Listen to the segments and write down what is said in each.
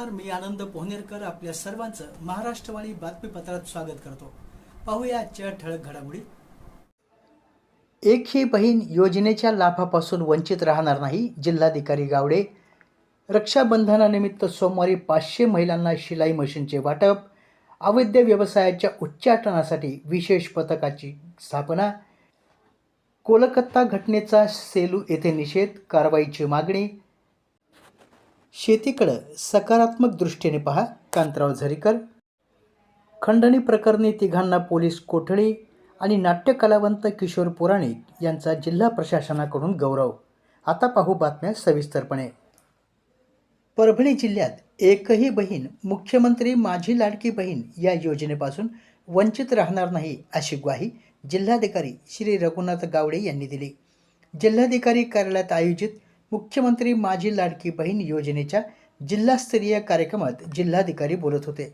नमस्कार मी आनंद पोहनेरकर आपल्या सर्वांचं महाराष्ट्रवाणी बातमीपत्रात स्वागत करतो. पाहूया आजच्या ठळक घडामोडी. एक ही बहीण योजनेच्या लाभापासून वंचित राहणार नाही जिल्हाधिकारी गावडे. रक्षाबंधनानिमित्त सोमवारी पाचशे महिलांना शिलाई मशीनचे वाटप अवैध व्यवसायाच्या उच्चाटनासाठी विशेष पथकाची स्थापना कोलकाता घटनेचा सेलू येथे निषेध कारवाईची मागणी शेतीकडं सकारात्मक दृष्टीने पहा. कांतराव झरीकर. खंडणी प्रकरणी तिघांना पोलीस कोठडी आणि नाट्य कलावंत किशोर पुराणिक यांचा जिल्हा प्रशासनाकडून गौरव. आता पाहू बातम्या सविस्तरपणे. परभणी जिल्ह्यात एकही बहीण मुख्यमंत्री माझी लाडकी बहीण या योजनेपासून वंचित राहणार नाही अशी ग्वाही जिल्हाधिकारी श्री रघुनाथ गावडे यांनी दिली. जिल्हाधिकारी कार्यालयात आयोजित मुख्यमंत्री माझी लाडकी बहीण योजनेच्या जिल्हास्तरीय कार्यक्रमात जिल्हाधिकारी बोलत होते.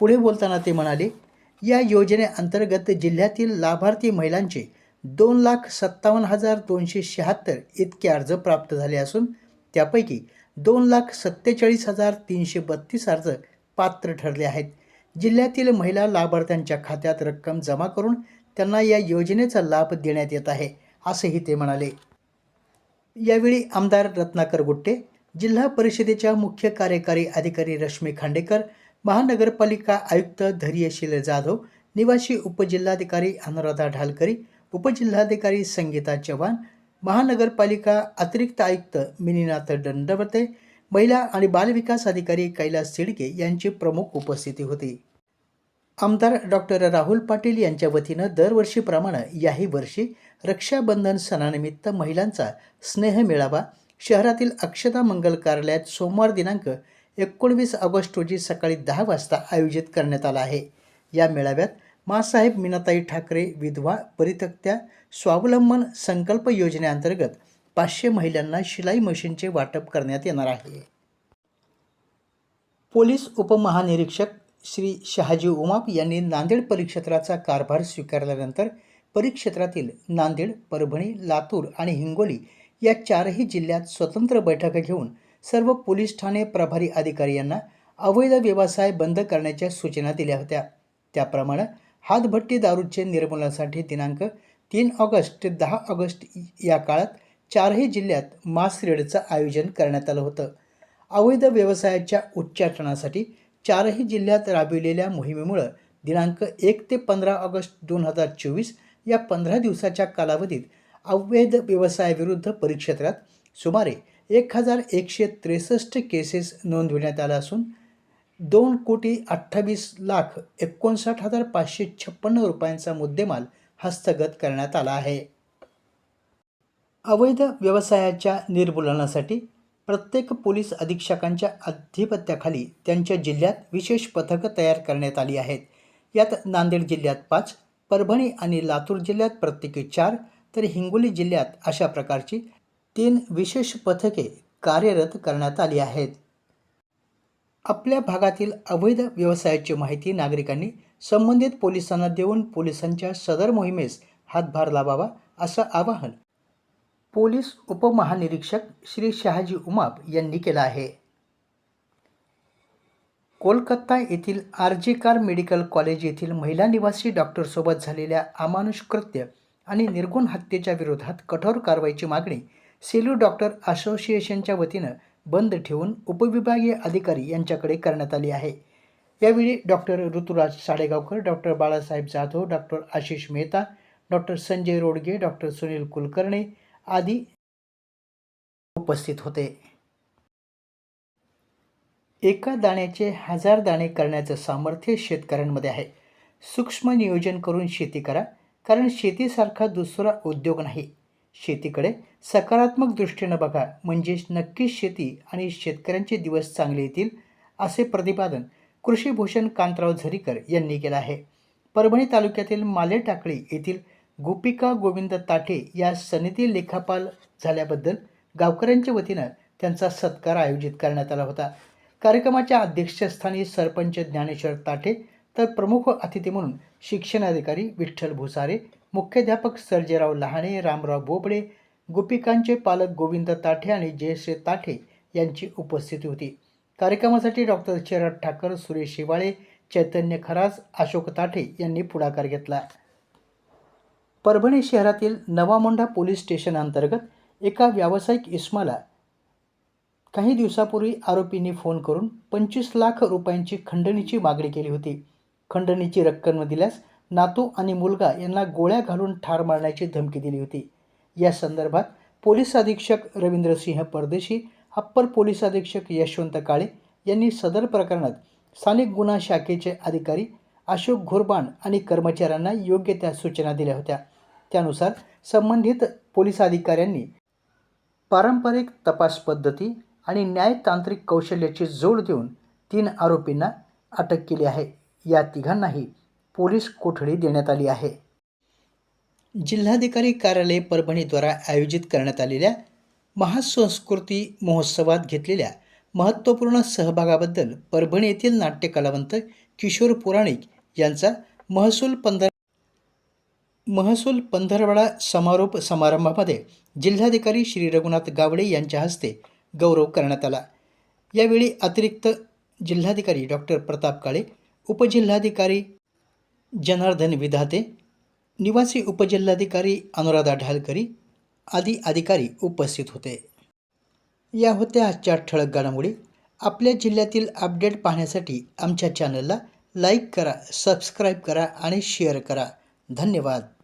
पुढे बोलताना ते म्हणाले या योजनेअंतर्गत जिल्ह्यातील लाभार्थी महिलांचे दोन लाख सत्तावन्न हजार दोनशे शहात्तर इतके अर्ज प्राप्त झाले असून त्यापैकी दोन लाख सत्तेचाळीस हजार तीनशे बत्तीस अर्ज पात्र ठरले आहेत. जिल्ह्यातील महिला लाभार्थ्यांच्या खात्यात रक्कम जमा करून त्यांना या योजनेचा लाभ देण्यात येत आहे असेही ते म्हणाले. यावेळी आमदार रत्नाकर गुट्टे जिल्हा परिषदेच्या मुख्य कार्यकारी अधिकारी रश्मी खांडेकर महानगरपालिका आयुक्त धैर्यशील जाधव निवासी उपजिल्हाधिकारी अनुराधा ढालकरी उपजिल्हाधिकारी संगीता चव्हाण महानगरपालिका अतिरिक्त आयुक्त मिनीनाथ दंडवते महिला आणि बालविकास अधिकारी कैलास सिडके यांची प्रमुख उपस्थिती होती. आमदार डॉक्टर राहुल पाटील यांच्या वतीनं दरवर्षीप्रमाणे याही वर्षी रक्षाबंधन सणानिमित्त महिलांचा स्नेह मेळावा शहरातील अक्षता मंगल कार्यालयात सोमवार दिनांक एकोणवीस ऑगस्ट रोजी सकाळी दहा वाजता आयोजित करण्यात आला आहे. या मेळाव्यात मासाहेब मीनाताई ठाकरे विधवा परितक्त्या स्वावलंबन संकल्प योजनेअंतर्गत पाचशे महिलांना शिलाई मशीनचे वाटप करण्यात येणार आहे. पोलीस उपमहानिरीक्षक श्री शहाजी उमाप यांनी नांदेड परिक्षेत्राचा कारभार स्वीकारल्यानंतर परिक्षेत्रातील नांदेड परभणी लातूर आणि हिंगोली या चारही जिल्ह्यात स्वतंत्र बैठका घेऊन सर्व पोलीस ठाणे प्रभारी अधिकारी यांना अवैध व्यवसाय बंद करण्याच्या सूचना दिल्या होत्या. त्याप्रमाणे हातभट्टी दारूचे निर्मूलनासाठी दिनांक तीन ऑगस्ट ते दहा ऑगस्ट या काळात चारही जिल्ह्यात मास रेडचं आयोजन करण्यात आलं होतं. अवैध व्यवसायाच्या उच्चाटनासाठी चारही जिल्ह्यात राबविलेल्या मोहिमेमुळं दिनांक एक ते पंधरा ऑगस्ट दोन हजार चोवीस या पंधरा दिवसाच्या कालावधीत अवैध व्यवसायाविरुद्ध परिक्षेत्रात सुमारे एक हजार एकशे त्रेसष्ट केसेस नोंदविण्यात आल्या असून दोन कोटी अठ्ठावीस लाख एकोणसाठ हजार पाचशे छप्पन्न रुपयांचा मुद्देमाल हस्तगत करण्यात आला आहे. अवैध व्यवसायाच्या निर्मूलनासाठी प्रत्येक पोलीस अधीक्षकांच्या अधिपत्याखाली त्यांच्या जिल्ह्यात विशेष पथकं तयार करण्यात आली आहेत. यात नांदेड जिल्ह्यात पाच परभणी आणि लातूर जिल्ह्यात प्रत्येकी चार तर हिंगोली जिल्ह्यात अशा प्रकारची तीन विशेष पथके कार्यरत करण्यात आली आहेत. आपल्या भागातील अवैध व्यवसायाची माहिती नागरिकांनी संबंधित पोलिसांना देऊन पोलिसांच्या सदर मोहिमेस हातभार लावावा असं आवाहन पोलीस उपमहानिरीक्षक श्री शहाजी उमाप यांनी केला आहे. कोलकाता येथील R G Kar medical college येथील महिला निवासी डॉक्टरसोबत झालेल्या अमानुष कृत्य आणि निर्गुण हत्येच्या विरोधात कठोर कारवाईची मागणी सेलू डॉक्टर असोसिएशनच्या वतीनं बंद ठेवून उपविभागीय अधिकारी यांच्याकडे करण्यात आली आहे. यावेळी doctor Ruturaj Sadegaonkar doctor Balasaheb Jadhav doctor Ashish Mehta doctor Sanjay Rodge doctor Sunil Kulkarni आदी उपस्थित होते. एका दाण्याचे हजार दाणे करण्याचं सामर्थ्य शेतकऱ्यांमध्ये आहे. सूक्ष्म नियोजन करून शेती करा कारण शेतीसारखा दुसरा उद्योग नाही. शेतीकडे सकारात्मक दृष्टीनं बघा म्हणजे नक्कीच शेती आणि शेतकऱ्यांचे दिवस चांगले येतील असे प्रतिपादन कृषीभूषण कांतराव झरीकर यांनी केलं आहे. परभणी तालुक्यातील माले टाकळी येथील गोपिका गोविंद ताठे या समिती लेखापाल झाल्याबद्दल गावकऱ्यांच्या वतीनं त्यांचा सत्कार आयोजित करण्यात आला होता. कार्यक्रमाच्या अध्यक्षस्थानी सरपंच ज्ञानेश्वर ताठे तर प्रमुख अतिथी म्हणून शिक्षणाधिकारी विठ्ठल भुसारे मुख्याध्यापक सर्जेराव लहाणे रामराव बोबडे गोपिकांचे पालक गोविंद ताठे आणि जयश्री ताठे यांची उपस्थिती होती. कार्यक्रमासाठी डॉक्टर शरद ठाकर सुरेश शिवाळे चैतन्य खरास अशोक ताठे यांनी पुढाकार घेतला. परभणी शहरातील नवामोंढा पोलीस स्टेशन अंतर्गत एका व्यावसायिक इस्माला काही दिवसापूर्वी आरोपींनी फोन करून पंचवीस लाख रुपयांची खंडणीची मागणी केली होती. खंडणीची रक्कम न दिल्यास नातू आणि मुलगा यांना गोळ्या घालून ठार मारण्याची धमकी दिली होती. या संदर्भात पोलीस अधीक्षक रवींद्रसिंह परदेशी अप्पर पोलीस अधीक्षक यशवंत काळे यांनी सदर प्रकरणात स्थानिक गुन्हा शाखेचे अधिकारी अशोक घोरबाण आणि कर्मचाऱ्यांना योग्य त्या सूचना दिल्या होत्या. त्यानुसार संबंधित पोलीस अधिकाऱ्यांनी पारंपरिक तपास पद्धती आणि न्यायतांत्रिक कौशल्याची जोड देऊन तीन आरोपींना अटक केली आहे. या तिघांनाही पोलीस कोठडी देण्यात आली आहे. जिल्हाधिकारी कार्यालय परभणीद्वारा आयोजित करण्यात आलेल्या महासंस्कृती महोत्सवात घेतलेल्या महत्त्वपूर्ण सहभागाबद्दल परभणी येथील नाट्य कलावंत किशोर पुराणिक यांचा महसूल पंधरा महसूल पंधरवडा समारोप समारंभामध्ये जिल्हाधिकारी श्री रघुनाथ गावडे यांच्या हस्ते गौरव करण्यात आला. यावेळी अतिरिक्त जिल्हाधिकारी डॉक्टर प्रताप काळे उपजिल्हाधिकारी जनार्दन विधाते निवासी उपजिल्हाधिकारी अनुराधा ढालकरी आदी अधिकारी उपस्थित होते. या होत्या आजच्या ठळक घडामोडी. आपल्या जिल्ह्यातील अपडेट पाहण्यासाठी आमच्या चॅनलला लाईक करा सबस्क्राईब करा आणि शेअर करा. धन्यवाद.